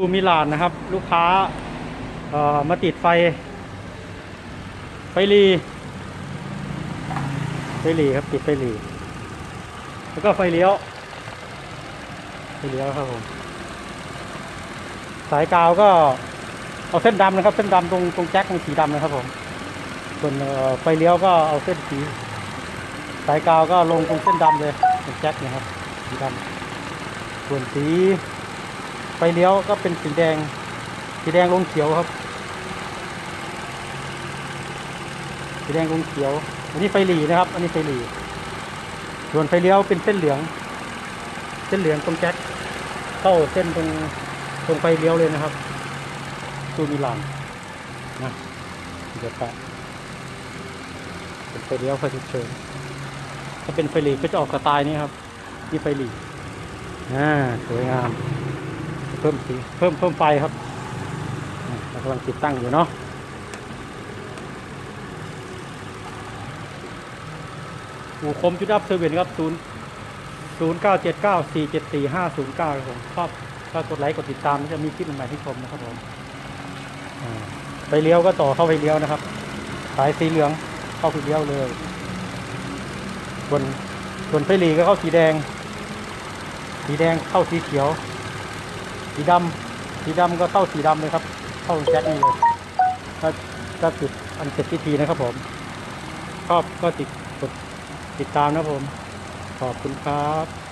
ดูมิลานนะครับ ลูกค้าเอ่อมาติดไฟ ไฟรีไฟรีครับติดไฟรีแล้วก็ไฟเลี้ยวไฟเลี้ยวครับผมสายกาวก็เอาเส้นดำนะครับ เส้นดำตรงตรงแจ็คมันสีดำนะครับผมส่วนไฟเลี้ยวก็เอาเส้นสี สายกาวก็ลงตรงเส้นดำเลยตรงแจ็คนะครับสีดำส่วนสี ไฟเลี้ยวก็เป็นสีแดง สีแดงลงเขียวครับ สีแดงลงเขียว อันนี้ไฟหลีนะครับ อันนี้ไฟหลีส่วนไฟเลี้ยวเป็นเส้นเหลือง เส้นเหลืองตรงแจ็คเข้าเส้นตรงตรงไฟเลี้ยวเลยนะครับตูมิลานนะเดี๋ยวแปะเป็นไฟเลี้ยวไฟฉุกเฉินถ้าเป็นไฟหลีก็จะออกสไตล์นี้ครับนี่ไฟหลีอ่าสวยงาม พิ่มสีเพิ่มเพิ่มไฟครับกำลังติดตั้งอยู่เนาะอู่คมจุดอัพเซอร์เวนครับศูนย์ศูนย์เก้าเจ็ดเก้าสี่เจ็ดสี่ห้าศูนย์เก้าครับผมชอบก็กดไลค์กดติดตามจะมีคลิปใหม่ให้ชมนะครับผมไฟเลี้ยวก็ต่อเข้าไฟเลี้ยวนะครับ สายสีเหลืองเข้าไฟเลี้ยวเลยส่วนส่วนไฟหลีก็เข้าสีแดง สีแดงเข้าสีเขียว สีดำสีดำก็เข้าสีดำเลยครับ เข้าแจ็คนี่เลยก็ก็ติดอันเสร็จพิธีนะครับผมชอบก็ติดกดติดตามนะครับผม ขอบคุณครับ